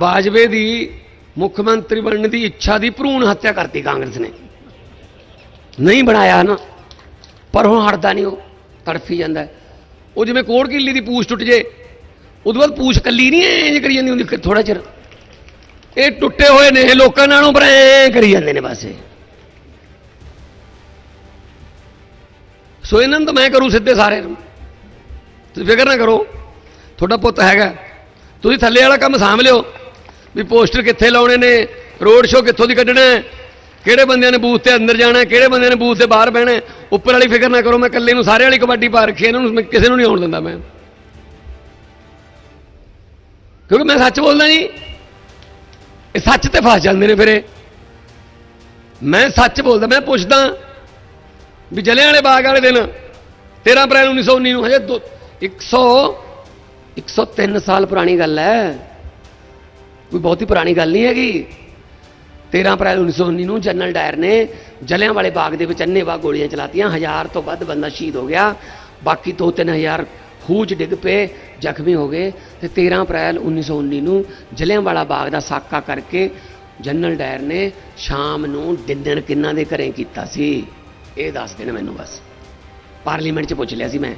ਬਾਜਵੇ ਦੀ ਮੁੱਖ ਮੰਤਰੀ ਬਣਨ ਦੀ ਇੱਛਾ ਦੀ ਭਰੂਣ ਹੱਤਿਆ ਕਰਤੀ ਕਾਂਗਰਸ ਨੇ। ਨਹੀਂ ਬਣਾਇਆ ਨਾ, ਪਰ ਹੁਣ ਹਟਦਾ ਨਹੀਂ ਉਹ, ਤੜਫੀ ਜਾਂਦਾ। ਉਹ ਜਿਵੇਂ ਕੋੜ ਕਿੱਲੀ ਦੀ ਪੂਛ ਟੁੱਟ ਜੇ ਉਦੋਂ ਬਾਅਦ ਪੂਛ ਕੱਲੀ ਨਹੀਂ ਇੰਜ ਕਰੀ ਜਾਂਦੀ ਹੁੰਦੀ ਥੋੜਾ ਚਿਰ। ਇਹ ਟੁੱਟੇ ਹੋਏ ਨੇ, ਇਹ ਲੋਕਾਂ ਨਾਲੋਂ ਪਰ ਐ ਕਰੀ ਜਾਂਦੇ ਨੇ ਬਸ ਇਹ। ਸੋ ਇਹਨਾਂ ਨੂੰ ਤਾਂ ਮੈਂ ਕਰੂ ਸਿੱਧੇ ਸਾਰੇ ਨੂੰ। ਤੁਸੀਂ ਫਿਕਰ ਨਾ ਕਰੋ, ਤੁਹਾਡਾ ਪੁੱਤ ਹੈਗਾ। ਤੁਸੀਂ ਥੱਲੇ ਵਾਲਾ ਕੰਮ ਸਾਂਭ ਲਿਓ। ਵੀ ਪੋਸਟਰ ਕਿੱਥੇ ਲਾਉਣੇ ਨੇ? ਰੋਡ ਸ਼ੋਅ ਕਿੱਥੋਂ ਦੀ ਕੱਢਣਾ ਹੈ, ਕਿਹੜੇ ਬੰਦਿਆਂ ਨੇ ਬੂਥ ਤੇ ਅੰਦਰ ਜਾਣਾ ਕਿਹੜੇ ਬੰਦਿਆਂ ਨੇ ਬੂਥ ਤੇ ਬਾਹਰ ਬਹਿਣਾ ਉੱਪਰ ਵਾਲੀ ਫਿਕਰ ਨਾ ਕਰੋ ਮੈਂ ਇਕੱਲੇ ਨੂੰ ਸਾਰੇ ਵਾਲੀ ਕਬੱਡੀ ਪਾ ਰੱਖੀ ਇਹਨਾਂ ਨੂੰ ਕਿਸੇ ਨੂੰ ਨਹੀਂ ਆਉਣ ਦਿੰਦਾ ਮੈਂ। ਕਿਉਂਕਿ ਮੈਂ ਸੱਚ ਬੋਲਦਾ ਜੀ। ਇਹ ਸੱਚ ਤੇ ਫਸ ਜਾਂਦੇ ਨੇ ਫਿਰ ਇਹ। ਮੈਂ ਸੱਚ ਬੋਲਦਾ ਮੈਂ ਪੁੱਛਦਾ ਵੀ ਜਲਿਆਂ ਵਾਲੇ ਬਾਗ ਵਾਲੇ ਦਿਨ 13 ਅਪ੍ਰੈਲ 1919 ਨੂੰ ਹਜੇ ਦੋ- 100 103 ਸਾਲ ਪੁਰਾਣੀ ਗੱਲ ਹੈ। ਕੋਈ ਬਹੁਤੀ ਪੁਰਾਣੀ ਗੱਲ ਨਹੀਂ ਹੈਗੀ। 13 ਅਪ੍ਰੈਲ 1919 ਨੂੰ ਜਨਰਲ ਡਾਇਰ ਨੇ ਜਲਿਆਂ ਵਾਲੇ ਬਾਗ ਦੇ ਵਿੱਚ ਅੰਨੇਵਾਹ ਗੋਲੀਆਂ ਚਲਾਤੀਆਂ। ਹਜ਼ਾਰ ਤੋਂ ਵੱਧ ਬੰਦਾ ਸ਼ਹੀਦ ਹੋ ਗਿਆ। ਬਾਕੀ 2-3000 ਖੂਜ ਡਿੱਗ ਪਏ, ਜ਼ਖਮੀ ਹੋ ਗਏ। ਤੇ 13 ਅਪ੍ਰੈਲ 1919 ਨੂੰ ਜਲਿਆਂ ਵਾਲਾ ਬਾਗ ਦਾ ਸਾਕਾ ਕਰਕੇ ਜਨਰਲ ਡਾਇਰ ਨੇ ਸ਼ਾਮ ਨੂੰ ਡਿਨਰ ਕਿੰਨਾ ਦੇ ਘਰੇ ਕੀਤਾ ਸੀ? ਇਹ ਦੱਸ ਦੇਣ ਮੈਨੂੰ ਬਸ। ਪਾਰਲੀਮੈਂਟ 'ਚ ਪੁੱਛ ਲਿਆ ਸੀ ਮੈਂ।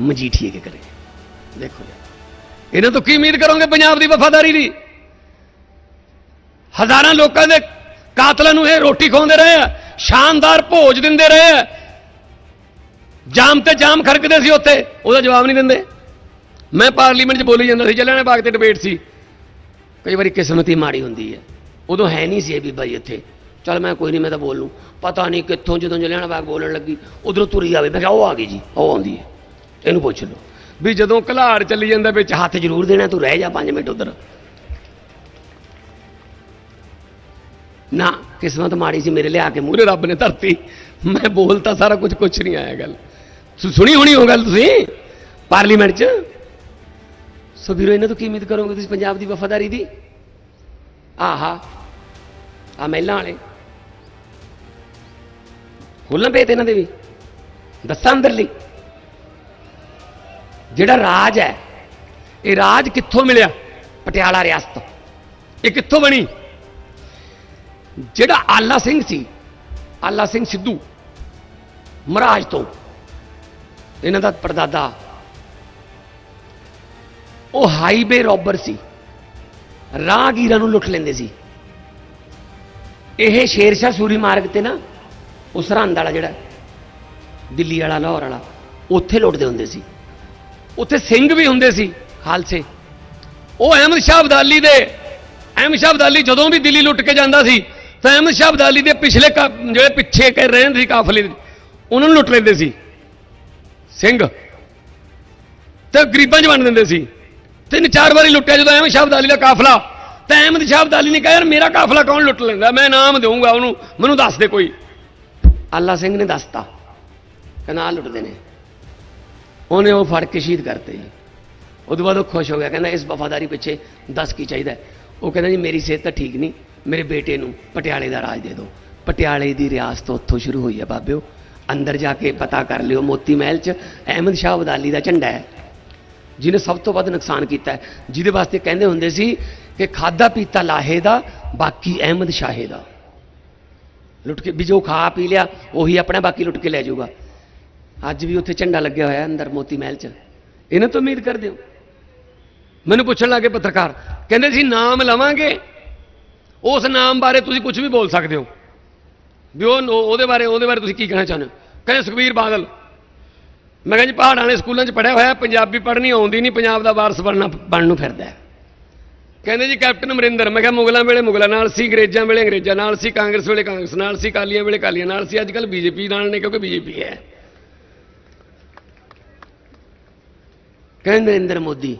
ਮਜੀਠੀਏ ਕੇ ਕਰੇ ਦੇਖੋ ਇਹਨਾਂ ਤੋਂ ਕੀ ਉਮੀਦ ਕਰੋਗੇ ਪੰਜਾਬ ਦੀ ਵਫਾਦਾਰੀ ਦੀ? ਹਜ਼ਾਰਾਂ ਲੋਕਾਂ ਦੇ ਕਾਤਲਾਂ ਨੂੰ ਇਹ ਰੋਟੀ ਖਵਾਉਂਦੇ ਰਹੇ ਆ, ਸ਼ਾਨਦਾਰ ਭੋਜ ਦਿੰਦੇ ਰਹੇ ਆ। ਜਾਮ ਤੇ ਜਾਮ ਖੜਕਦੇ ਸੀ ਉੱਥੇ, ਉਹਦਾ ਜਵਾਬ ਨਹੀਂ ਦਿੰਦੇ। ਮੈਂ ਪਾਰਲੀਮੈਂਟ 'ਚ ਬੋਲੀ ਜਾਂਦਾ ਸੀ ਜਲਿਆਂਵਾਲੇ ਬਾਗ ਤੇ ਡਿਬੇਟ ਸੀ। ਕਈ ਵਾਰੀ ਕਿਸਮਤ ਹੀ ਮਾੜੀ ਹੁੰਦੀ ਹੈ ਉਦੋਂ ਹੈ ਨਹੀਂ ਸੀ ਇਹ ਬੀਬਾ ਜੀ ਇੱਥੇ। ਚਲ ਮੈਂ ਕੋਈ ਨਹੀਂ, ਮੈਂ ਤਾਂ ਬੋਲ ਲੂੰ ਪਤਾ ਨਹੀਂ ਕਿੱਥੋਂ ਜਦੋਂ ਜਲਿਆਂਵਾਲਾ ਬਾਗ ਬੋਲਣ ਲੱਗੀ, ਉਧਰੋਂ ਤੁਰੀ ਆਵੇ। ਮੈਂ ਕਿਹਾ, ਉਹ ਆ ਗਈ ਜੀ, ਉਹ ਆਉਂਦੀ ਹੈ। ਇਹਨੂੰ ਪੁੱਛ ਲਓ। ਵੀ ਜਦੋਂ ਘਲਾੜ ਚੱਲੀ ਜਾਂਦਾ ਵਿੱਚ ਹੱਥ ਜ਼ਰੂਰ ਦੇਣਾ, ਤੂੰ ਰਹਿ ਜਾ 5 ਮਿੰਟ ਉਧਰ। ਨਾ, ਕਿਸਮਤ ਮਾੜੀ ਸੀ ਮੇਰੇ ਲਿਆ ਕੇ ਮੂਹਰੇ, ਰੱਬ ਨੇ ਧਰਤੀ। ਮੈਂ ਬੋਲਤਾ ਸਾਰਾ ਕੁਝ ਕੁਝ ਨਹੀਂ ਆਇਆ ਗੱਲ। ਸੁ- ਸੁਣੀ ਹੋਣੀ ਹੋ ਗੱਲ ਤੁਸੀਂ? ਪਾਰਲੀਮੈਂਟ 'ਚ? ਸੋ ਵੀਰੋ, ਇਹਨਾਂ ਤੋਂ ਕੀ ਉਮੀਦ ਕਰੋਗੇ ਤੁਸੀਂ ਪੰਜਾਬ ਦੀ ਵਫਾਦਾਰੀ ਦੀ? ਆਹਾ ਆ ਮਹਿਲਾਂ ਵਾਲੇ। ਖੋਲ੍ਹਾਂ ਪਏ ਤੇ ਇਹਨਾਂ ਦੇ ਵੀ। ਦੱਸਾਂ ਅੰਦਰਲੀ। ਜਿਹੜਾ ਰਾਜ ਹੈ, ਇਹ ਰਾਜ ਕਿੱਥੋਂ ਮਿਲਿਆ? ਪਟਿਆਲਾ ਰਿਆਸਤ ਇਹ ਕਿੱਥੋਂ ਬਣੀ? ਜਿਹੜਾ ਆਲਾ ਸਿੰਘ ਸੀ, ਆਲਾ ਸਿੰਘ ਸਿੱਧੂ, ਮਹਾਰਾਜ ਤੋਂ, ਇਹਨਾਂ ਦਾ ਪਰਦਾਦਾ ਉਹ ਹਾਈਵੇ ਰੋਬਰ ਸੀ। ਰਾਹਗੀਰਾਂ ਨੂੰ ਲੁੱਟ ਲੈਂਦੇ ਸੀ। ਇਹ ਸ਼ੇਰਸ਼ਾਹ ਸੂਰੀ ਮਾਰਗ ਤੇ ਨਾ ਉਹ ਸਰਹੰਦ ਵਾਲਾ ਜਿਹੜਾ, ਦਿੱਲੀ ਵਾਲਾ, ਲਾਹੌਰ ਵਾਲਾ, ਉੱਥੇ ਲੁੱਟਦੇ ਹੁੰਦੇ ਸੀ। ਉੱਥੇ ਸਿੰਘ ਵੀ ਹੁੰਦੇ ਸੀ ਖਾਲਸੇ। ਉਹ ਅਹਿਮਦ ਸ਼ਾਹ ਅਬਦਾਲੀ ਦੇ, ਅਹਿਮਦ ਸ਼ਾਹ ਅਬਦਾਲੀ ਜਦੋਂ ਵੀ ਦਿੱਲੀ ਲੁੱਟ ਕੇ ਜਾਂਦਾ ਸੀ, ਤਾਂ ਅਹਿਮਦ ਸ਼ਾਹ ਅਬਦਾਲੀ ਦੇ ਪਿਛਲੇ ਕਾ- ਜਿਹੜੇ ਪਿੱਛੇ ਕਰ ਰਹੇ ਸੀ ਕਾਫਲੇ ਉਹਨਾਂ ਨੂੰ ਲੁੱਟ ਲੈਂਦੇ ਸੀ। ਸਿੰਘ। ਤੇ ਗਰੀਬਾਂ 'ਚ ਵੰਡ ਦਿੰਦੇ ਸੀ। ਤਿੰਨ ਚਾਰ ਵਾਰੀ ਲੁੱਟਿਆ ਜਦੋਂ ਅਹਿਮਦ ਸ਼ਾਹ ਅਬਦਾਲੀ ਦਾ ਕਾਫਲਾ, ਤਾਂ ਅਹਿਮਦ ਸ਼ਾਹ ਅਬਦਾਲੀ ਨੇ ਕਿਹਾ, ਯਾਰ ਮੇਰਾ ਕਾਫਲਾ ਕੌਣ ਲੁੱਟ ਲੈਂਦਾ? ਮੈਂ ਨਾਮ ਦੇਵਾਂਗਾ ਉਹਨੂੰ, ਮੈਨੂੰ ਦੱਸ ਦੇ ਕੋਈ। ਅੱਲਾ ਸਿੰਘ ਨੇ ਦੱਸਤਾ, ਕਹਿੰਦਾ ਲੁੱਟਦੇ ਨੇ। ਉਹਨੇ ਉਹ ਫੜ ਕੇ ਸ਼ਹੀਦ ਕਰਤੇ ਜੀ। ਉਹਦੇ ਬਾਅਦ ਉਹ ਖੁਸ਼ ਹੋ ਗਿਆ, ਕਹਿੰਦਾ ਇਸ ਵਫਾਦਾਰੀ ਪਿੱਛੇ ਦੱਸ ਕੀ ਚਾਹੀਦਾ ਉਹ ਕਹਿੰਦਾ ਜੀ, ਮੇਰੀ ਸਿਹਤ ਤਾਂ ਠੀਕ ਨਹੀਂ, ਮੇਰੇ ਬੇਟੇ ਨੂੰ ਪਟਿਆਲੇ ਦਾ ਰਾਜ ਦੇ ਦਿਓ। ਪਟਿਆਲੇ ਦੀ ਰਿਆਸਤ ਉੱਥੋਂ ਸ਼ੁਰੂ ਹੋਈ ਹੈ ਬਾਬਿਓ। ਅੰਦਰ ਜਾ ਕੇ ਪਤਾ ਕਰ ਲਿਓ, ਮੋਤੀ ਮਹਿਲ 'ਚ ਅਹਿਮਦ ਸ਼ਾਹ ਅਬਦਾਲੀ ਦਾ ਝੰਡਾ ਹੈ, ਜਿਹਨੇ ਸਭ ਤੋਂ ਵੱਧ ਨੁਕਸਾਨ ਕੀਤਾ ਜਿਹਦੇ ਵਾਸਤੇ ਕਹਿੰਦੇ ਹੁੰਦੇ ਸੀ ਕਿ ਖਾਦਾ ਪੀਤਾ ਲਾਹੇ ਦਾ, ਬਾਕੀ ਅਹਿਮਦ ਸ਼ਾਹੇ ਦਾ। ਲੁੱਟ ਕੇ, ਵੀ ਜੋ ਖਾ ਪੀ ਲਿਆ, ਉਹੀ ਆਪਣਾ ਬਾਕੀ ਲੁੱਟ ਕੇ ਲੈ ਜਾਊਗਾ। ਅੱਜ ਵੀ ਉੱਥੇ ਝੰਡਾ ਲੱਗਿਆ ਹੋਇਆ ਅੰਦਰ ਮੋਤੀ ਮਹਿਲ 'ਚ। ਇਹਨਾਂ ਤੋਂ ਉਮੀਦ ਕਰਦੇ ਹੋ? ਮੈਨੂੰ ਪੁੱਛਣ ਲੱਗੇ ਪੱਤਰਕਾਰ, ਕਹਿੰਦੇ ਸੀ ਨਾਮ ਲਵਾਂਗੇ। ਉਸ ਨਾਮ ਬਾਰੇ ਤੁਸੀਂ ਕੁਝ ਵੀ ਬੋਲ ਸਕਦੇ ਹੋ। ਵੀ ਉਹ ਉਹਦੇ ਬਾਰੇ ਉਹਦੇ ਬਾਰੇ ਤੁਸੀਂ ਕੀ ਕਹਿਣਾ ਚਾਹੁੰਦੇ ਹੋ? ਕਹਿੰਦੇ ਸੁਖਬੀਰ ਬਾਦਲ। ਮੈਂ ਕਿਹਾ ਜੀ, ਪਹਾੜਾਂ ਵਾਲੇ ਸਕੂਲਾਂ 'ਚ ਪੜਿਆ ਹੋਇਆ, ਪੰਜਾਬੀ ਪੜ੍ਹਨੀ ਆਉਂਦੀ ਨਹੀਂ, ਪੰਜਾਬ ਦਾ ਵਾਰਸ ਬਣਨਾ ਬਣ ਨੂੰ ਫਿਰਦਾ ਕਹਿੰਦੇ ਜੀ, ਕੈਪਟਨ ਅਮਰਿੰਦਰ, ਮੈਂ ਕਿਹਾ ਮੁਗਲਾਂ ਵੇਲੇ ਮੁਗਲਾਂ, ਨਾਲ ਸੀ ਅੰਗਰੇਜ਼ਾਂ ਵੇਲੇ ਅੰਗਰੇਜ਼ਾਂ, ਨਾਲ ਸੀ ਕਾਂਗਰਸ ਵੇਲੇ ਕਾਂਗਰਸ, ਨਾਲ ਸੀ ਕਾਲੀਆਂ ਵੇਲੇ ਕਾਲੀਆਂ ਨਾਲ ਸੀ ਅੱਜ ਕੱਲ ਬੀਜੇਪੀ ਨਾਲ ਨੇ, ਕਿਉਂਕਿ ਬੀਜੇਪੀ ਹੈ। ਕਹਿੰਦੇ ਨਰਿੰਦਰ ਮੋਦੀ,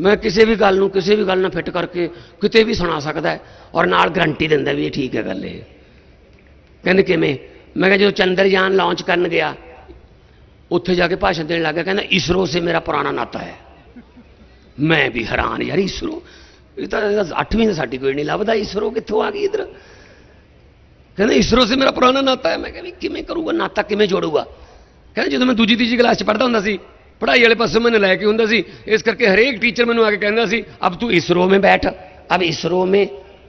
ਮੈਂ ਕਿਸੇ ਵੀ ਗੱਲ ਨੂੰ, ਕਿਸੇ ਵੀ ਗੱਲ ਨਾਲ ਫਿੱਟ ਕਰਕੇ ਕਿਤੇ ਵੀ ਸੁਣਾ ਸਕਦਾ ਔਰ ਨਾਲ ਗਰੰਟੀ ਦਿੰਦਾ ਵੀ ਇਹ ਠੀਕ ਹੈ ਗੱਲ ਇਹ। ਕਹਿੰਦੇ ਕਿਵੇਂ? ਮੈਂ ਕਿਹਾ ਜਦੋਂ ਚੰਦਰਯਾਨ ਲਾਂਚ ਕਰਨ ਗਿਆ, ਉੱਥੇ ਜਾ ਕੇ ਭਾਸ਼ਣ ਦੇਣ ਲੱਗਾ, ਕਹਿੰਦਾ, ਇਸਰੋ ਸੇ ਮੇਰਾ ਪੁਰਾਣਾ ਨਾਤਾ ਹੈ। ਮੈਂ ਵੀ ਹੈਰਾਨ, ਯਾਰ ਇਸਰੋ, ਇਹ ਤਾਂ 8ਵੀਂ ਦਾ ਸਰਟੀਫਿਕੇਟ ਨਹੀਂ ਲੱਭਦਾ, ਇਸਰੋ ਕਿੱਥੋਂ ਆ ਗਈ ਇਧਰ? ਕਹਿੰਦਾ, ਇਸਰੋ ਸੇ ਮੇਰਾ ਪੁਰਾਣਾ ਨਾਤਾ ਹੈ। ਮੈਂ ਕਿਹਾ, ਵੀ ਕਿਵੇਂ ਕਰੂਗਾ? ਨਾਤਾ ਕਿਵੇਂ ਜੋੜੂਗਾ? ਕਹਿੰਦਾ, ਜਦੋਂ ਮੈਂ ਦੂਜੀ ਤੀਜੀ ਕਲਾਸ ਚ ਪੜ੍ਹਦਾ ਹੁੰਦਾ ਸੀ ਪੜ੍ਹਾਈ ਵਾਲੇ ਪਾਸੇ ਮੈਨੂੰ ਲੈ ਕੇ ਹੁੰਦਾ ਸੀ ਇਸ ਕਰਕੇ ਹਰੇਕ ਟੀਚਰ ਮੈਨੂੰ ਆ ਕੇ ਕਹਿੰਦਾ ਸੀ ਅਬ ਤੂੰ इसरो में बैठ अब इसरो में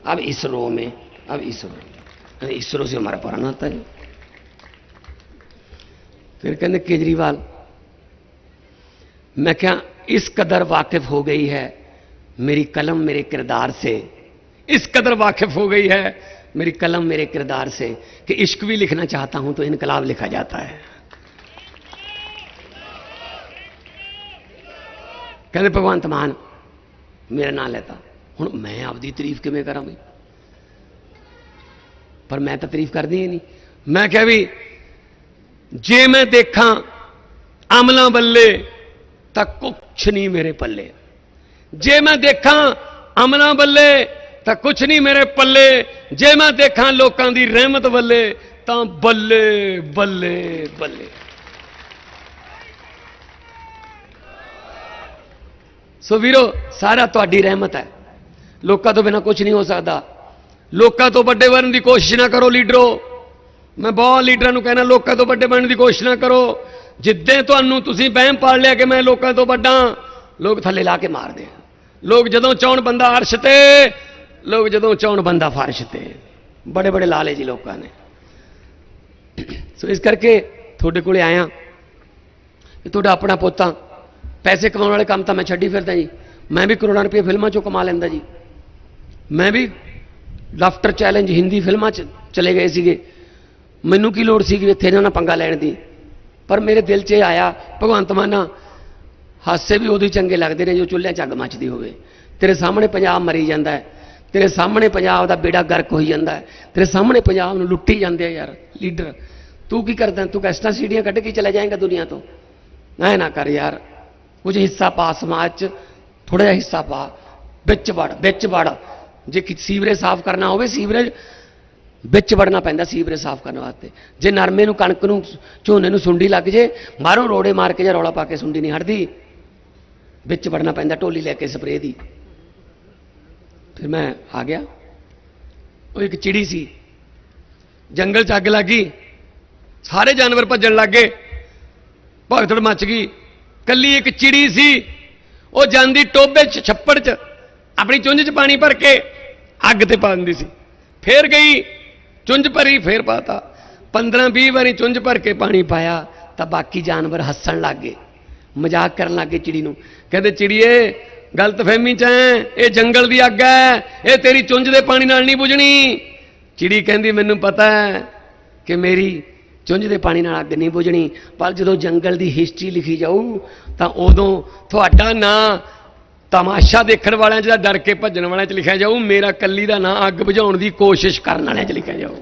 अब इसरो में अब इसरो अरे इसरो से हमारा पढ़ाना आता है फिर कहते केजरीवाल मैं क्या इस कदर वाकिफ हो गई है मेरी कलम मेरे किरदार से इस कदर वाकिफ हो गई है मेरी कलम मेरे किरदार से कि इश्क भी लिखना चाहता हूं तो इनकलाब लिखा जाता है ਕਹਿੰਦੇ, ਭਗਵੰਤ ਮਾਨ, ਮੇਰਾ ਨਾਂ ਲੈਤਾ। ਹੁਣ ਮੈਂ ਆਪਦੀ ਤਾਰੀਫ ਕਿਵੇਂ ਕਰਾਂ ਬਈ? ਪਰ ਮੈਂ ਤਾਂ ਤਾਰੀਫ ਕਰਦੀ ਹੀ ਨਹੀਂ। ਮੈਂ ਕਿਹਾ ਵੀ, ਜੇ ਮੈਂ ਦੇਖਾਂ ਅਮਲਾਂ ਬੱਲੇ, ਤਾਂ ਕੁਛ ਨਹੀਂ ਮੇਰੇ ਪੱਲੇ। ਜੇ ਮੈਂ ਦੇਖਾਂ ਅਮਲਾਂ ਬੱਲੇ, ਤਾਂ ਕੁਛ ਨਹੀਂ ਮੇਰੇ ਪੱਲੇ। ਜੇ ਮੈਂ ਦੇਖਾਂ ਲੋਕਾਂ ਦੀ ਰਹਿਮਤ ਬੱਲੇ, ਤਾਂ ਬੱਲੇ ਬੱਲੇ ਬੱਲੇ। ਸੋ ਵੀਰੋ, ਸਾਰਾ ਤੁਹਾਡੀ ਰਹਿਮਤ ਹੈ। ਲੋਕਾਂ ਤੋਂ ਬਿਨਾ ਕੁਝ ਨਹੀਂ ਹੋ ਸਕਦਾ। ਲੋਕਾਂ ਤੋਂ ਵੱਡੇ ਬਣਨ ਦੀ ਕੋਸ਼ਿਸ਼ ਨਾ ਕਰੋ ਲੀਡਰੋ। ਮੈਂ ਬਹੁਤ ਲੀਡਰਾਂ ਨੂੰ ਕਹਿਣਾ ਲੋਕਾਂ ਤੋਂ ਵੱਡੇ ਬਣਨ ਦੀ ਕੋਸ਼ਿਸ਼ ਨਾ ਕਰੋ। ਜਿੱਦਾਂ ਤੁਹਾਨੂੰ ਤੁਸੀਂ ਵਹਿਮ ਪਾਲ ਲਿਆ ਕਿ ਮੈਂ ਲੋਕਾਂ ਤੋਂ ਵੱਡਾ, ਲੋਕ ਥੱਲੇ ਲਾ ਕੇ ਮਾਰਦੇ ਆ। ਲੋਕ ਜਦੋਂ ਚਾਹਣ ਬੰਦਾ ਅਰਸ਼ ਤੇ, ਲੋਕ ਜਦੋਂ ਚਾਹਣ ਬੰਦਾ ਫਰਸ਼ ਤੇ। ਬੜੇ ਬੜੇ ਲਾਲੇ ਜੀ ਲੋਕਾਂ ਨੇ। ਸੋ ਇਸ ਕਰਕੇ ਤੁਹਾਡੇ ਕੋਲੇ ਆਇਆ। ਕਿ ਤੁਹਾਡਾ ਆਪਣਾ ਪੋਤਾ ਪੈਸੇ ਕਮਾਉਣ ਵਾਲੇ ਕੰਮ ਤਾਂ ਮੈਂ ਛੱਡੀ ਫਿਰਦਾ ਜੀ। ਮੈਂ ਵੀ ਕਰੋੜਾਂ ਰੁਪਏ ਫਿਲਮਾਂ ਚੋਂ ਕਮਾ ਲੈਂਦਾ ਜੀ। ਮੈਂ ਵੀ ਲਾਫਟਰ ਚੈਲੰਜ ਹਿੰਦੀ ਫਿਲਮਾਂ 'ਚ ਚਲੇ ਗਏ ਸੀਗੇ। ਮੈਨੂੰ ਕੀ ਲੋੜ ਸੀ ਕਿ ਇੱਥੇ ਇਹਨਾਂ ਨਾਲ ਪੰਗਾ ਲੈਣ ਦੀ? ਪਰ ਮੇਰੇ ਦਿਲ 'ਚ ਇਹ ਆਇਆ, ਭਗਵੰਤ ਮਾਨਾ ਹਾਸੇ ਵੀ ਉਹਦੀ ਚੰਗੇ ਲੱਗਦੇ ਨੇ ਜੋ ਚੁੱਲ੍ਹੇ 'ਚ ਅੱਗ ਮੱਚਦੀ ਹੋਵੇ। ਤੇਰੇ ਸਾਹਮਣੇ ਪੰਜਾਬ ਮਰੀ ਜਾਂਦਾ ਹੈ। ਤੇਰੇ ਸਾਹਮਣੇ ਪੰਜਾਬ ਦਾ ਬੇੜਾ ਗਰਕ ਹੋਈ ਜਾਂਦਾ ਹੈ। ਤੇਰੇ ਸਾਹਮਣੇ ਪੰਜਾਬ ਨੂੰ ਲੁੱਟੀ ਜਾਂਦੇ ਆ ਯਾਰ, ਲੀਡਰ। ਤੂੰ ਕੀ ਕਰਦਾ? ਤੂੰ ਕੈਸਟਾਂ ਸੀੜੀਆਂ ਕੱਢ ਕੇ ਚਲਾ ਜਾਏਗਾ ਦੁਨੀਆ ਤੋਂ। ਐ ਨਾ ਕਰ ਯਾਰ। ਕੁਝ ਹਿੱਸਾ ਪਾ ਸਮਾਜ 'ਚ ਥੋੜਾ ਜਿਹਾ ਹਿੱਸਾ ਪਾ। ਵਿੱਚ ਵੜ ਵਿੱਚ ਵੜ। ਜੇ ਕਿ ਸੀਵਰੇਜ ਸਾਫ਼ ਕਰਨਾ ਹੋਵੇ, ਸੀਵਰੇਜ ਵਿੱਚ ਵੜਨਾ ਪੈਂਦਾ ਸੀਵਰੇਜ ਸਾਫ਼ ਕਰਨ ਵਾਸਤੇ। ਜੇ ਨਰਮੇ ਨੂੰ, ਕਣਕ ਨੂੰ, ਝੋਨੇ ਨੂੰ ਸੁੰਡੀ ਲੱਗ ਜੇ ਬਾਹਰੋਂ ਰੋੜੇ ਮਾਰ ਕੇ ਜਾਂ ਰੌਲਾ ਪਾ ਕੇ ਸੁੰਡੀ ਨਹੀਂ ਹਟਦੀ। ਵਿੱਚ ਵੜਨਾ ਪੈਂਦਾ ਢੋਲੀ ਲੈ ਕੇ ਸਪਰੇਅ ਦੀ। ਫਿਰ ਮੈਂ ਆ ਗਿਆ। ਉਹ ਇੱਕ ਚਿੜੀ ਸੀ। ਜੰਗਲ 'ਚ ਅੱਗ ਲੱਗੀ ਸਾਰੇ ਜਾਨਵਰ ਭੱਜਣ ਲੱਗ ਗਏ। ਭਗਤੜ ਮੱਚ ਗਈ। ਕੱਲੀ ਇੱਕ ਚਿੜੀ ਸੀ, ਉਹ ਜਾਂਦੀ ਟੋਬੇ 'ਚ, ਛੱਪੜ 'ਚ, ਆਪਣੀ ਚੁੰਝ 'ਚ ਪਾਣੀ ਭਰ ਕੇ ਅੱਗ ਤੇ ਪਾ ਦਿੰਦੀ ਸੀ। ਫੇਰ ਗਈ, ਚੁੰਝ ਭਰੀ, ਫੇਰ ਪਾਤਾ। 15 20 ਵਾਰੀ ਚੁੰਝ ਭਰ ਕੇ ਪਾਣੀ ਪਾਇਆ, ਤਾਂ ਬਾਕੀ ਜਾਨਵਰ ਹੱਸਣ ਲੱਗ ਗਏ। ਮਜ਼ਾਕ ਕਰਨ ਲੱਗ ਗਏ ਚਿੜੀ ਨੂੰ। ਕਹਿੰਦੇ, ਚਿੜੀਏ ਗਲਤਫਹਿਮੀ 'ਚ ਐ ਇਹ ਜੰਗਲ ਦੀ ਅੱਗ ਹੈ, ਇਹ ਤੇਰੀ ਚੁੰਝ ਦੇ ਪਾਣੀ ਨਾਲ ਨਹੀਂ ਬੁਝਣੀ। ਚਿੜੀ ਕਹਿੰਦੀ, ਮੈਨੂੰ ਪਤਾ ਹੈ ਕਿ ਮੇਰੀ ਚੁੰਝ ਦੇ ਪਾਣੀ ਨਾਲ ਅੱਗ ਨਹੀਂ ਬੁਝਣੀ। ਪਰ ਜਦੋਂ ਜੰਗਲ ਦੀ ਹਿਸਟਰੀ ਲਿਖੀ ਜਾਊ, ਤਾਂ ਉਦੋਂ ਤੁਹਾਡਾ ਨਾਂ ਤਮਾਸ਼ਾ ਦੇਖਣ ਵਾਲਿਆਂ 'ਚ ਜਾਂ ਡਰ ਕੇ ਭੱਜਣ ਵਾਲਿਆਂ 'ਚ ਲਿਖਿਆ ਜਾਊ। ਮੇਰਾ ਕੱਲੀ ਦਾ ਨਾਂ ਅੱਗ ਬੁਝਾਉਣ ਦੀ ਕੋਸ਼ਿਸ਼ ਕਰਨ ਵਾਲਿਆਂ 'ਚ ਲਿਖਿਆ ਜਾਊ।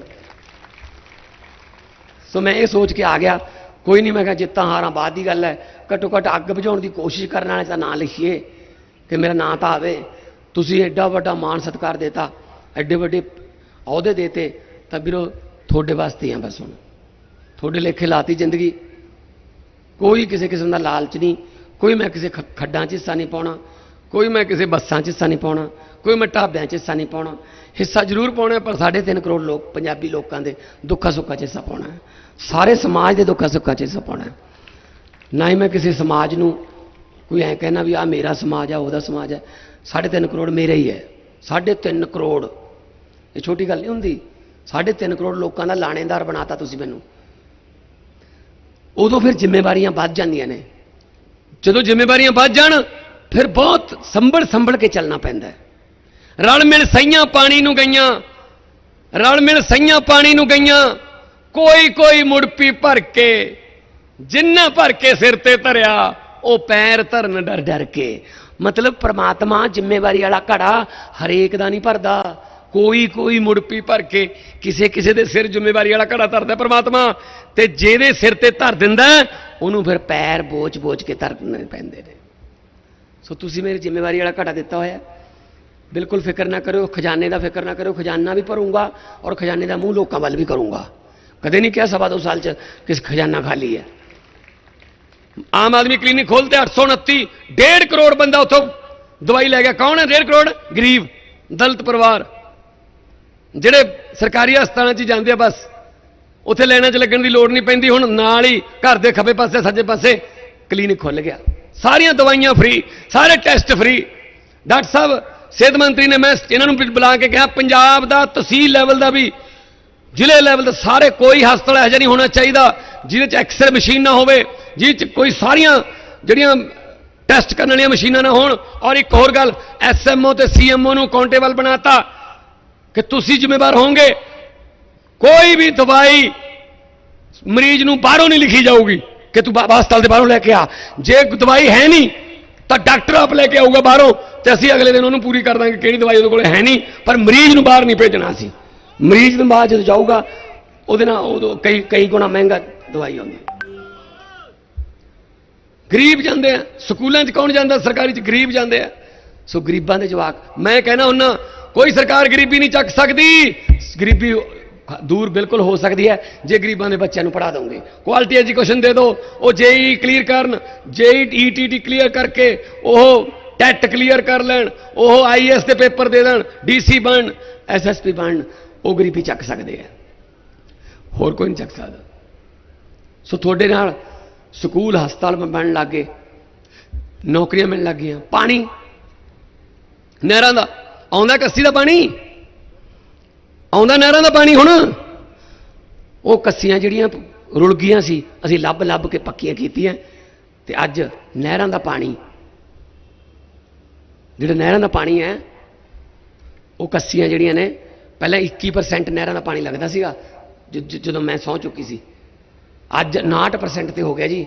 ਸੋ ਮੈਂ ਇਹ ਸੋਚ ਕੇ ਆ ਗਿਆ। ਕੋਈ ਨਹੀਂ, ਮੈਂ ਕਿਹਾ ਜਿੱਤਾਂ ਹਾਰਾਂ ਬਾਅਦ ਦੀ ਗੱਲ ਹੈ। ਘੱਟੋ ਘੱਟ ਅੱਗ ਬੁਝਾਉਣ ਦੀ ਕੋਸ਼ਿਸ਼ ਕਰਨ ਵਾਲਿਆਂ ਦਾ ਨਾਂ ਲਿਖੀਏ ਕਿ ਮੇਰਾ ਨਾਂ ਤਾਂ ਆਵੇ। ਤੁਸੀਂ ਐਡਾ ਵੱਡਾ ਮਾਣ ਸਤਿਕਾਰ ਦੇਤਾ, ਐਡੇ ਵੱਡੇ ਅਹੁਦੇ ਦੇਤੇ। ਤਾਂ ਵੀਰੋ, ਤੁਹਾਡੇ ਵਾਸਤੇ ਆ ਬਸ ਹੁਣ। ਤੁਹਾਡੇ ਲੇਖੇ ਲਾਤੀ ਜ਼ਿੰਦਗੀ। ਕੋਈ ਕਿਸੇ ਕਿਸਮ ਦਾ ਲਾਲਚ ਨਹੀਂ। ਕੋਈ ਮੈਂ ਕਿਸੇ ਖ- ਖੱਡਾਂ 'ਚ ਹਿੱਸਾ ਨਹੀਂ ਪਾਉਣਾ। ਕੋਈ ਮੈਂ ਕਿਸੇ ਬੱਸਾਂ 'ਚ ਹਿੱਸਾ ਨਹੀਂ ਪਾਉਣਾ। ਕੋਈ ਮੈਂ ਢਾਬਿਆਂ 'ਚ ਹਿੱਸਾ ਨਹੀਂ ਪਾਉਣਾ। ਹਿੱਸਾ ਜ਼ਰੂਰ ਪਾਉਣਾ ਪਰ 3.5 ਕਰੋੜ ਲੋਕ, ਪੰਜਾਬੀ ਲੋਕਾਂ ਦੇ ਦੁੱਖਾਂ ਸੁੱਖਾਂ 'ਚ ਹਿੱਸਾ ਪਾਉਣਾ ਸਾਰੇ ਸਮਾਜ ਦੇ ਦੁੱਖਾਂ ਸੁੱਖਾਂ 'ਚ ਹਿੱਸਾ ਪਾਉਣਾ ਨਾ ਹੀ ਮੈਂ ਕਿਸੇ ਸਮਾਜ ਨੂੰ ਕੋਈ ਐ ਕਹਿਣਾ ਵੀ ਆ ਮੇਰਾ ਸਮਾਜ ਆ, ਉਹਦਾ ਸਮਾਜ ਹੈ 3.5 ਕਰੋੜ ਮੇਰਾ ਹੀ ਹੈ। 3.5 ਕਰੋੜ। ਇਹ ਛੋਟੀ ਗੱਲ ਨਹੀਂ ਹੁੰਦੀ। 3.5 ਕਰੋੜ ਲੋਕਾਂ ਦਾ ਲਾਣੇਦਾਰ ਬਣਾਤਾ ਤੁਸੀਂ ਮੈਨੂੰ। ਉਦੋਂ ਫਿਰ ਜ਼ਿੰਮੇਵਾਰੀਆਂ ਵੱਧ ਜਾਂਦੀਆਂ ਨੇ। ਜਦੋਂ ਜ਼ਿੰਮੇਵਾਰੀਆਂ ਵੱਧ ਜਾਣ, ਫਿਰ ਬਹੁਤ ਸੰਭਲ ਸੰਭਲ ਕੇ ਚੱਲਣਾ ਪੈਂਦਾ ਹੈ। ਰਲ ਮਿਲ ਸਈਆਂ ਪਾਣੀ ਨੂੰ ਗਈਆਂ ਰਲ ਮਿਲ ਸਈਆਂ ਪਾਣੀ ਨੂੰ ਗਈਆਂ ਕੋਈ ਕੋਈ ਮੁੜਪੀ ਭਰ ਕੇ, ਜਿੰਨਾ ਭਰ ਕੇ ਸਿਰ ਤੇ ਧਰਿਆ, ਉਹ ਪੈਰ ਧਰਨ ਡਰ ਡਰ ਕੇ। ਮਤਲਬ ਪ੍ਰਮਾਤਮਾ ਜ਼ਿੰਮੇਵਾਰੀ ਵਾਲਾ ਘੜਾ ਹਰੇਕ ਦਾ ਨਹੀਂ ਭਰਦਾ। ਕੋਈ ਕੋਈ ਮੁੜਪੀ ਭਰ ਕੇ ਕਿਸੇ ਕਿਸੇ ਦੇ ਸਿਰ ਜ਼ਿੰਮੇਵਾਰੀ ਵਾਲਾ ਘੜਾ ਧਰਦਾ ਪ੍ਰਮਾਤਮਾ। ਤੇ ਜਿਹਦੇ ਸਿਰ ਤੇ ਧਰ ਦਿੰਦਾ ਉਹਨੂੰ ਫਿਰ ਪੈਰ ਬੋਝ-ਬੋਝ ਕੇ ਧਰਨੇ ਪੈਂਦੇ ਨੇ। ਸੋ ਤੁਸੀਂ ਮੇਰੀ ਜ਼ਿੰਮੇਵਾਰੀ ਵਾਲਾ ਘੜਾ ਦਿੱਤਾ ਹੋਇਆ ਬਿਲਕੁਲ ਫਿਕਰ ਨਾ ਕਰਿਓ, ਖਜ਼ਾਨੇ ਦਾ ਫਿਕਰ ਨਾ ਕਰਿਓ, ਖਜ਼ਾਨਾ ਵੀ ਭਰੂੰਗਾ ਔਰ ਖਜ਼ਾਨੇ ਦਾ ਮੂੰਹ ਲੋਕਾਂ ਵੱਲ ਵੀ ਕਰੂੰਗਾ। ਕਦੇ ਨਹੀਂ ਕਿਹਾ ਸਵਾ ਦੋ ਸਾਲ ਚ ਕਿਸ ਖਜ਼ਾਨਾ ਖਾਲੀ ਹੈ ਆਮ ਆਦਮੀ ਕਲੀਨਿਕ ਖੋਲਤੇ 829 ਡੇਢ ਕਰੋੜ ਬੰਦਾ ਉੱਥੋਂ ਦਵਾਈ ਲੈ ਗਿਆ। ਕੌਣ ਹੈ? ਡੇਢ ਕਰੋੜ ਗਰੀਬ, ਦਲਤ ਪਰਿਵਾਰ। ਜਿਹੜੇ ਸਰਕਾਰੀ ਹਸਪਤਾਲਾਂ 'ਚ ਜਾਂਦੇ ਆ ਬਸ, ਉੱਥੇ ਲਾਈਨਾਂ 'ਚ ਲੱਗਣ ਦੀ ਲੋੜ ਨਹੀਂ ਪੈਂਦੀ, ਹੁਣ ਨਾਲ ਹੀ ਘਰ ਦੇ ਖੱਬੇ ਪਾਸੇ, ਸੱਜੇ ਪਾਸੇ ਕਲੀਨਿਕ ਖੁੱਲ ਗਿਆ। ਸਾਰੀਆਂ ਦਵਾਈਆਂ ਫ੍ਰੀ ਸਾਰੇ ਟੈਸਟ ਫ੍ਰੀ ਡਾਕਟਰ ਸਾਹਿਬ, ਸਿਹਤ ਮੰਤਰੀ ਨੇ ਮੈਂ ਇਹਨਾਂ ਨੂੰ ਬੁਲਾ ਕੇ ਕਿਹਾ, ਪੰਜਾਬ ਦਾ ਤਹਿਸੀਲ ਲੈਵਲ ਦਾ ਵੀ, ਜ਼ਿਲ੍ਹੇ ਲੈਵਲ ਦਾ ਸਾਰੇ ਕੋਈ ਹਸਪਤਾਲ ਇਹੋ ਜਿਹਾ ਨਹੀਂ ਹੋਣਾ ਚਾਹੀਦਾ, ਜਿਹਦੇ 'ਚ ਐਕਸਰੇ ਮਸ਼ੀਨ ਨਾ ਹੋਵੇ, ਜਿਹਦੇ 'ਚ ਕੋਈ ਸਾਰੀਆਂ ਜਿਹੜੀਆਂ ਟੈਸਟ ਕਰਨ ਵਾਲੀਆਂ ਮਸ਼ੀਨਾਂ ਨਾ ਹੋਣ। ਔਰ ਇੱਕ ਹੋਰ ਗੱਲ ਐਸਐਮਓ ਤੇ ਸੀਐਮਓ ਨੂੰ ਕਾਊਂਟੇਬਲ ਬਣਾਤਾ। ਕਿ ਤੁਸੀਂ ਜ਼ਿੰਮੇਵਾਰ ਹੋਵੋਗੇ। ਕੋਈ ਵੀ ਦਵਾਈ ਮਰੀਜ਼ ਨੂੰ ਬਾਹਰੋਂ ਨਹੀਂ ਲਿਖੀ ਜਾਊਗੀ ਕਿ ਤੂੰ ਹਸਪਤਾਲ ਦੇ ਬਾਹਰੋਂ ਲੈ ਕੇ ਆ। ਜੇ ਦਵਾਈ ਹੈ ਨਹੀਂ, ਤਾਂ ਡਾਕਟਰ ਆਪ ਲੈ ਕੇ ਆਊਗਾ ਬਾਹਰੋਂ ਤੇ ਅਸੀਂ ਅਗਲੇ ਦਿਨ ਉਹਨੂੰ ਪੂਰੀ ਕਰ ਦਾਂਗੇ ਕਿਹੜੀ ਦਵਾਈ ਉਹਦੇ ਕੋਲ ਹੈ ਨਹੀਂ, ਪਰ ਮਰੀਜ਼ ਨੂੰ ਬਾਹਰ ਨਹੀਂ ਭੇਜਣਾ ਸੀ ਮਰੀਜ਼ ਨੂੰ ਬਾਹਰ ਜਦੋਂ ਜਾਊਗਾ, ਉਹਦੇ ਨਾਲ ਉਦੋਂ ਕਈ ਕਈ ਗੁਣਾ ਮਹਿੰਗਾ ਦਵਾਈ ਆਉਂਦੀ। ਗਰੀਬ ਜਾਂਦੇ ਆ, ਸਕੂਲਾਂ 'ਚ ਕੌਣ ਜਾਂਦਾ, ਸਰਕਾਰੀ 'ਚ ਗਰੀਬ ਜਾਂਦੇ ਆ। ਸੋ ਗਰੀਬਾਂ ਦੇ ਜਵਾਕ, ਮੈਂ ਕਹਿਣਾ ਹੁੰਨਾ ਕੋਈ ਸਰਕਾਰ ਗਰੀਬੀ ਨਹੀਂ ਚੱਕ ਸਕਦੀ। ਗਰੀਬੀ ਦੂਰ ਬਿਲਕੁਲ ਹੋ ਸਕਦੀ ਹੈ। ਜੇ ਗਰੀਬਾਂ ਦੇ ਬੱਚਿਆਂ ਨੂੰ ਪੜਾ ਦੋਗੇ। ਕੁਆਲਿਟੀ ਐਜੂਕੇਸ਼ਨ ਦੇ ਦਿਓ ਉਹ ਜੇਈ ਕਲੀਅਰ ਕਰਨ, ਜੇਈ ਈਟੀਟੀ ਕਲੀਅਰ ਕਰਕੇ, ਉਹ ਟੈਟ ਕਲੀਅਰ ਕਰ ਲੈਣ, ਉਹ ਆਈਐਸ ਦੇ ਪੇਪਰ ਦੇ ਦੇਣ ਡੀਸੀ ਬਣ ਐਸਐਸਪੀ ਬਣ, ਉਹ ਗਰੀਬੀ ਚੱਕ ਸਕਦੇ ਆ ਹੋਰ ਕੋਈ ਨਹੀਂ ਚੱਕ ਸਕਦਾ। ਸੋ ਤੁਹਾਡੇ ਨਾਲ ਸਕੂਲ, ਹਸਪਤਾਲ ਬਣਨ ਲੱਗੇ ਨੌਕਰੀਆਂ ਮਿਲਣ ਲੱਗੀਆਂ ਪਾਣੀ, ਨਹਿਰਾਂ ਦਾ ਆਉਂਦਾ ਕੱਸੀ ਦਾ ਪਾਣੀ? ਆਉਂਦਾ ਨਹਿਰਾਂ ਦਾ ਪਾਣੀ ਹੁਣ? ਉਹ ਕੱਸੀਆਂ ਜਿਹੜੀਆਂ ਰੁਲ ਗਈਆਂ ਸੀ, ਅਸੀਂ ਲੱਭ ਲੱਭ ਕੇ ਪੱਕੀਆਂ ਕੀਤੀਆਂ ਤੇ ਅੱਜ ਨਹਿਰਾਂ ਦਾ ਪਾਣੀ। ਜਿਹੜਾ ਨਹਿਰਾਂ ਦਾ ਪਾਣੀ ਹੈ, ਉਹ ਕੱਸੀਆਂ ਜਿਹੜੀਆਂ ਨੇ, ਪਹਿਲਾਂ 21% ਨਹਿਰਾਂ ਦਾ ਪਾਣੀ ਲੱਗਦਾ ਸੀਗਾ ਜਦੋਂ ਮੈਂ ਸੌ ਚੁੱਕੀ ਸੀ। ਅੱਜ 59% ਤੇ ਹੋ ਗਿਆ ਜੀ,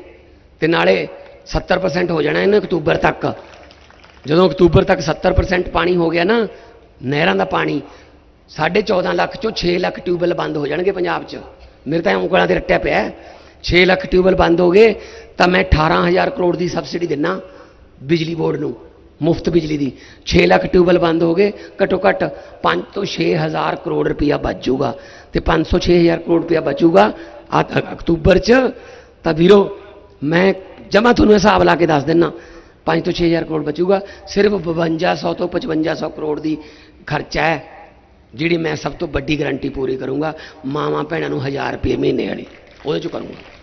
ਤੇ ਨਾਲੇ 70% ਹੋ ਜਾਣਾ ਇਹਨੇ ਅਕਤੂਬਰ ਤੱਕ। ਜਦੋਂ ਅਕਤੂਬਰ ਤੱਕ 70% ਪਾਣੀ ਹੋ ਗਿਆ ਨਾ, ਨਹਿਰਾਂ ਦਾ ਪਾਣੀ 14.5 ਲੱਖ ਚੋਂ 6 ਲੱਖ ਟਿਊਬਵੈੱਲ ਬੰਦ ਹੋ ਜਾਣਗੇ ਪੰਜਾਬ 'ਚ। ਮੇਰੇ ਤਾਂ ਉਂਗਲਾਂ ਤੇ ਰੱਟਿਆ ਪਿਆ 6 ਲੱਖ ਟਿਊਬਵੈੱਲ ਬੰਦ ਹੋ ਗਏ, ਤਾਂ ਮੈਂ 18000 ਕਰੋੜ ਦੀ ਸਬਸਿਡੀ ਦਿੰਨਾ ਬਿਜਲੀ ਬੋਰਡ ਨੂੰ, ਮੁਫਤ ਬਿਜਲੀ ਦੀ। 6 ਲੱਖ ਟਿਊਬਵੈੱਲ ਬੰਦ ਹੋ ਗਏ, ਘੱਟੋ ਘੱਟ 5 ਤੋਂ 6000 ਕਰੋੜ ਰੁਪਇਆ ਬਚੂਗਾ ਤੇ 500 6000 ਕਰੋੜ ਰੁਪਇਆ ਬਚੂਗਾ ਅਕਤੂਬਰ 'ਚ। ਤਾਂ ਵੀਰੋ, ਮੈਂ ਜਮਾ ਤੁਹਾਨੂੰ ਹਿਸਾਬ ਲਾ ਕੇ ਦੱਸ ਦਿੰਨਾ 5 ਤੋਂ 6000 ਕਰੋੜ ਬਚੂਗਾ। ਸਿਰਫ 5200 ਤੋਂ 5500 ਕਰੋੜ ਦੀ ਖਰਚਾ ਹੈ, ਜਿਹੜੀ ਮੈਂ ਸਭ ਤੋਂ ਵੱਡੀ ਗਾਰੰਟੀ ਪੂਰੀ ਕਰੂੰਗਾ। ਮਾਵਾਂ ਭੈਣਾਂ ਨੂੰ 1000 ਰੁਪਏ ਮਹੀਨੇ ਵਾਲੀ। ਉਹਦੇ ਚ ਕਰੂੰਗਾ।